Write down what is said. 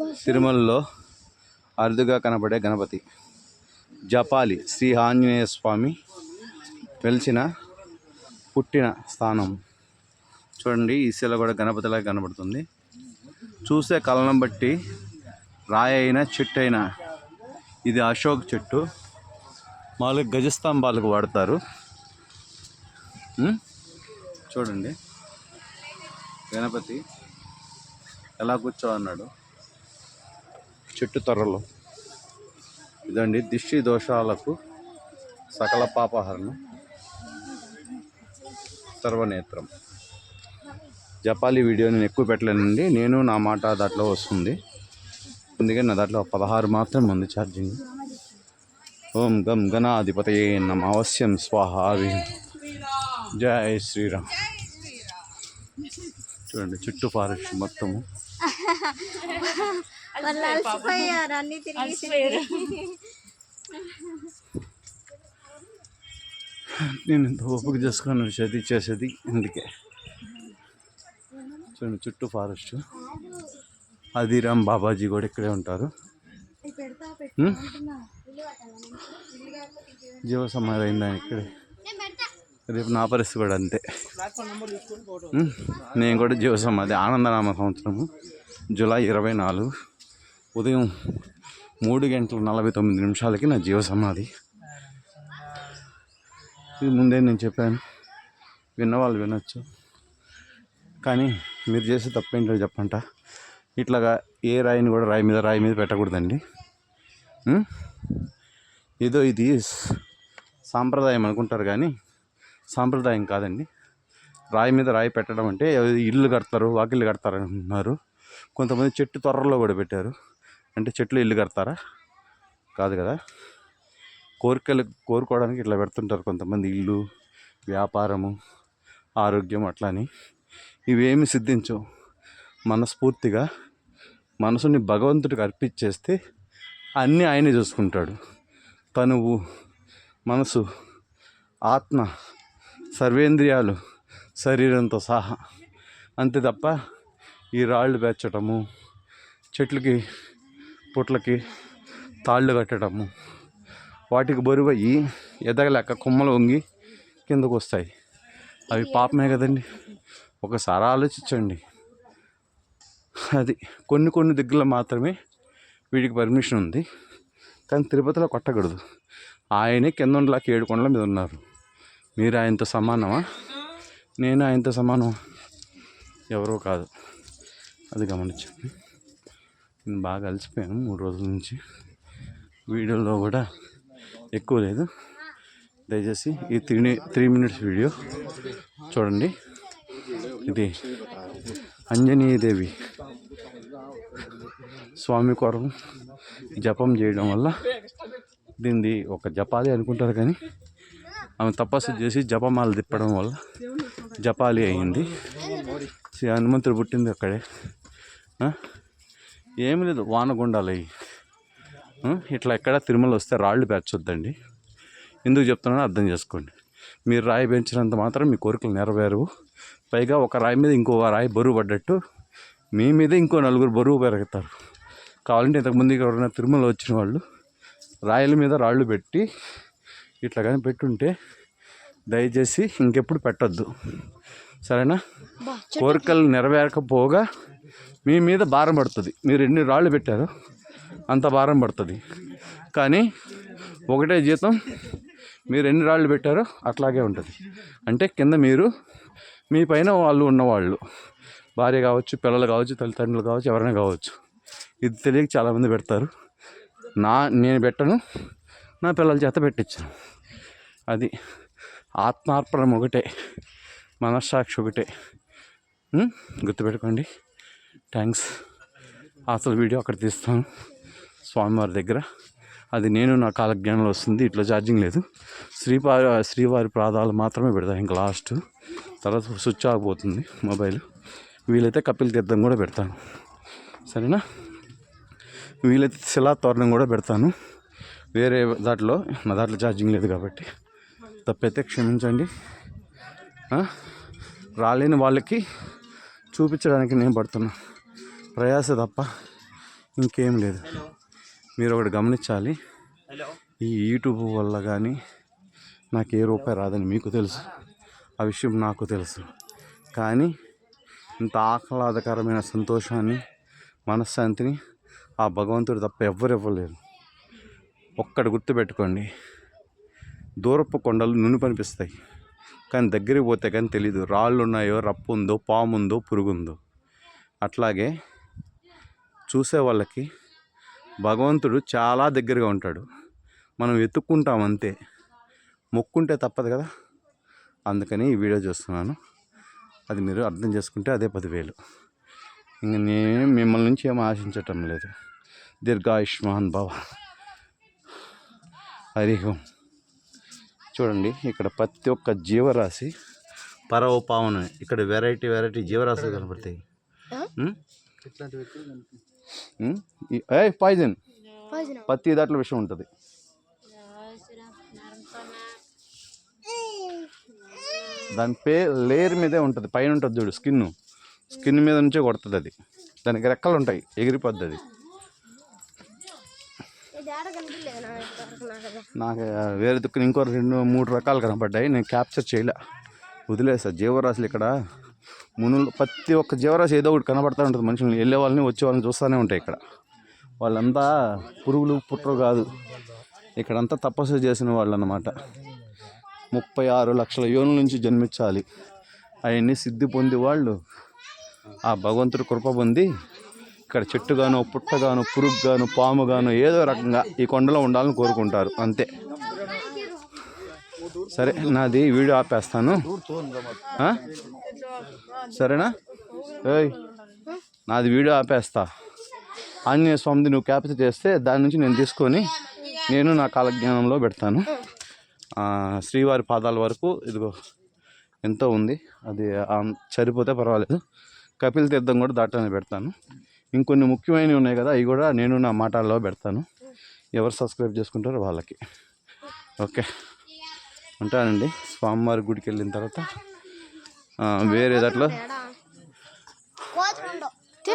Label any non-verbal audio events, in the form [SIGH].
తిరుమలలో అరుదుగా కనబడే గణపతి. జపాలి శ్రీ ఆంజనేయ స్వామి వెలిచిన పుట్టిన స్థానం. చూడండి ఈ శిల కూడా గణపతిలాగా కనబడుతుంది. చూసే కళ్ళను బట్టి రాయి అయినా చెట్టు అయినా ఇది అశోక్ చెట్టు. మామూలుగా గజస్తంభాలకు వాడతారు. చూడండి. గణపతి ఎలా కూర్చో అన్నాడు చెట్టు తొర్రలో. ఇదండి దిష్టి దోషాలకు సకల పాపహరణం. సర్వనేత్రం. జపాలి వీడియో నేను ఎక్కువ పెట్టలేనండి. నేను నా మాట దాంట్లో వస్తుంది. అందుకే నా దాంట్లో పదహారు మాత్రం ఉంది ఛార్జింగ్. ఓం గం గణాధిపతయే నమ. అవశ్యం స్వాహ. జై శ్రీరామ్. చూడండి చుట్టూ ఫారెస్ట్ మొత్తము. [LAUGHS] వాళ్ళు అలసిపోయారు. అన్ని తిరిగి. నేను ఇంత ఓపిక చేసుకుని చేతి చేసేది అందుకే చూడండి చుట్టూ ఫారెస్ట్ అదిరామ్ బాబాజీ కూడా ఇక్కడే ఉంటారు. జీవ సమాధి అయిందా ఇక్కడే? రేపు నా పరిస్థితి కూడా అంతే? నేను కూడా జీవ సమాధి ఆనందనామ సంవత్సరము జూలై ఇరవై నాలుగు. ఉదయం మూడు గంటల నలభై తొమ్మిది నిమిషాలకి నా జీవ సమాధి. ఇది ముందే నేను చెప్పాను. విన్నవాళ్ళు వినొచ్చు. కానీ మీరు చేసే తప్పేంటో చెప్పంట. ఇట్లాగా ఏ రాయిని కూడా రాయి మీద రాయి మీద పెట్టకూడదండి. ఏదో ఇది సాంప్రదాయం అనుకుంటారు కానీ సాంప్రదాయం కాదండి. రాయి మీద రాయి పెట్టడం అంటే ఇల్లు కడతారు వాకిళ్ళు కడతారు అంటున్నారు కొంతమంది చెట్టు త్వరలో కూడా పెట్టారు. అంటే చెట్లు ఇల్లు కడతారా? కాదు కదా. కోరికలు కోరుకోవడానికి ఇట్లా పెడుతుంటారు కొంతమంది ఇల్లు వ్యాపారము ఆరోగ్యం అట్లా అని ఇవేమి సిద్ధించవు. మనస్ఫూర్తిగా మనసుని భగవంతుడికి అర్పించేస్తే అన్నీ ఆయనే చూసుకుంటాడు. తనువు మనసు ఆత్మ సర్వేంద్రియాలు శరీరంతో సహా. అంతే తప్ప ఈ రాళ్ళు పెంచటము చెట్లకి పుట్లకి తాళ్ళు కట్టడము. వాటికి బరువయ్యి ఎదగలేక కొమ్మలు వంగి కిందకు వస్తాయి అవి పాపమే కదండి. ఒకసారి ఆలోచించండి. అది కొన్ని కొన్ని దగ్గరలో మాత్రమే వీడికి పర్మిషన్ ఉంది. కానీ తిరుపతిలో కొట్టకూడదు. ఆయనే కింద ఉండలాక ఏడు కొండల మీద ఉన్నారు. మీరు ఆయనతో సమానమా? నేను ఆయనతో సమానమా? ఎవరో కాదు. అది గమనించండి. నేను బాగా అలసిపోయాను మూడు రోజుల నుంచి. వీడియోలో కూడా ఎక్కువ లేదు. దయచేసి ఈ త్రీ త్రీ మినిట్స్ వీడియో చూడండి. ఇది అంజనీయదేవి స్వామి కొరం జపం చేయడం వల్ల దీన్ని ఒక జపాలి అనుకుంటారు కానీ ఆమె తపస్సు చేసి జపమాల తిప్పడం వల్ల జపాలి అయింది. శ్రీ హనుమంతుడు పుట్టింది అక్కడే. ఏమి లేదు వానగుండాలు? ఇట్లా ఎక్కడ తిరుమల వస్తే రాళ్ళు పేర్చొద్దండి. ఎందుకు చెప్తున్నానో అర్థం చేసుకోండి. మీరు రాయి పెంచినంత మాత్రం మీ కోరికలు నెరవేరవు. పైగా ఒక రాయి మీద ఇంకో రాయి బరువు పడ్డట్టు మీ మీద ఇంకో నలుగురు బరువు పెరుగుతారు. కావాలంటే ఇంతకుముందు ఎవరైనా తిరుమల వచ్చిన వాళ్ళు రాయల మీద రాళ్ళు పెట్టి ఇట్లా కానీ పెట్టుంటే దయచేసి ఇంకెప్పుడు పెట్టొద్దు. సరేనా? కోరికలు నెరవేరకపోగా మీ మీద భారం పడుతుంది. మీరు ఎన్ని రాళ్ళు పెట్టారో అంత భారం పడుతుంది. కానీ ఒకటే జీతం మీరు ఎన్ని రాళ్ళు పెట్టారో అట్లాగే ఉంటుంది. అంటే కింద మీరు మీ పైన వాళ్ళు ఉన్నవాళ్ళు. భార్య కావచ్చు పిల్లలు కావచ్చు తల్లిదండ్రులు కావచ్చు ఎవరైనా కావచ్చు. ఇది తెలియక చాలామంది పెడతారు. నా నేను పెట్టను నా పిల్లల చేత పెట్టించాను. అది ఆత్మార్పణం ఒకటే మనస్సాక్షి ఒకటే. గుర్తుపెట్టుకోండి. థ్యాంక్స్. అసలు వీడియో అక్కడ తీస్తాను స్వామివారి దగ్గర. అది నేను నా కాలజ్ఞానంలో వస్తుంది ఇట్లా ఛార్జింగ్ లేదు. శ్రీవారి శ్రీవారి ప్రాదాలు మాత్రమే పెడతాను ఇంకా లాస్ట్ తర్వాత స్విచ్ ఆగిపోతుంది మొబైల్. వీలైతే కపిల్ తీర్థం కూడా పెడతాను. సరేనా? వీలైతే శిలా తోరణం కూడా పెడతాను. వేరే దాంట్లో నా దాంట్లో ఛార్జింగ్ లేదు కాబట్టి. తప్పైతే క్షమించండి. రాలేని వాళ్ళకి చూపించడానికి నేను పడుతున్నా. ప్రయాస తప్ప ఇంకేం లేదు. మీరు ఒకటి గమనించాలి ఈ యూట్యూబ్ వల్ల కానీ నాకు ఏ రూపాయి రాదని మీకు తెలుసు. ఆ విషయం నాకు తెలుసు. కానీ ఇంత ఆహ్లాదకరమైన సంతోషాన్ని మనశ్శాంతిని ఆ భగవంతుడు తప్ప ఎవ్వరు ఇవ్వలేరు ఒక్కటి గుర్తుపెట్టుకోండి. దూరపు కొండలు నును పనిపిస్తాయి. కానీ దగ్గరికి పోతే కానీ తెలీదు. రాళ్ళు ఉన్నాయో రప్పు ఉందో పాము ఉందో పురుగు ఉందో అట్లాగే చూసే వాళ్ళకి భగవంతుడు చాలా దగ్గరగా ఉంటాడు. మనం వెతుక్కుంటాం అంతే. మొక్కుంటే తప్పదు కదా? అందుకని ఈ వీడియో చూస్తున్నాను. అది మీరు అర్థం చేసుకుంటే అదే పదివేలు. ఇంక నేను మిమ్మల్ని నుంచి ఏం ఆశించటం లేదు. దీర్ఘాయుష్మాన్ భవ. హరి ఓం. చూడండి ఇక్కడ ప్రతి ఒక్క జీవరాశి పరవ పావన ఇక్కడ వెరైటీ వెరైటీ జీవరాశులు కనబడతాయి ఏయ్ పాయిజన్. ప్రతి దాంట్లో విషయం ఉంటుంది. దాని పే లేయర్ మీదే ఉంటుంది. పైన ఉంటుంది చూడు స్కిన్ స్కిన్ మీద నుంచే కొడుతుంది అది. దానికి రెక్కలు ఉంటాయి ఎగిరిపోద్ది అది. నాకు వేరే దిక్కున ఇంకో రెండు మూడు రకాలు కనపడ్డాయి. నేను క్యాప్చర్ చేయలే. వదిలేసా. జీవరాశులు ఇక్కడ మునులు ప్రతి ఒక్క జీవరాశి ఏదో ఒకటి కనబడతా ఉంటుంది మనుషులు వెళ్ళే వాళ్ళని వచ్చే వాళ్ళని చూస్తూనే ఉంటాయి ఇక్కడ. వాళ్ళంతా పురుగులు పుట్రలు కాదు. ఇక్కడంతా తపస్సు చేసిన వాళ్ళు అన్నమాట ముప్పై ఆరు లక్షల యోనుల నుంచి జన్మించాలి. అవన్నీ సిద్ధి పొంది వాళ్ళు. ఆ భగవంతుడు కృప పొంది ఇక్కడ చెట్టుగాను పుట్టగాను పురుగుగాను పాముగాను ఏదో రకంగా ఈ కొండలో ఉండాలని కోరుకుంటారు. అంతే. సరే నాది వీడియో ఆపేస్తాను. సరేనా? ఏయ్ నాది వీడియో ఆపేస్తా. ఆంజనేయ స్వామిది నువ్వు క్యాప్చర్ చేస్తే దాని నుంచి నేను తీసుకొని నేను నా కాలజ్ఞానంలో పెడతాను. శ్రీవారి పాదాల వరకు ఇదిగో ఎంతో ఉంది. అది సరిపోతే పర్వాలేదు. కపిల్ తీర్థం కూడా దాటాన్ని పెడతాను. ఇంకొన్ని ముఖ్యమైనవి ఉన్నాయి కదా అవి కూడా నేను నా మాటల్లో పెడతాను. ఎవరు సబ్స్క్రైబ్ చేసుకుంటారో వాళ్ళకి. ఓకే. ఉంటానండి. స్వామివారి గుడికి వెళ్ళిన తర్వాత వేరే దాంట్లో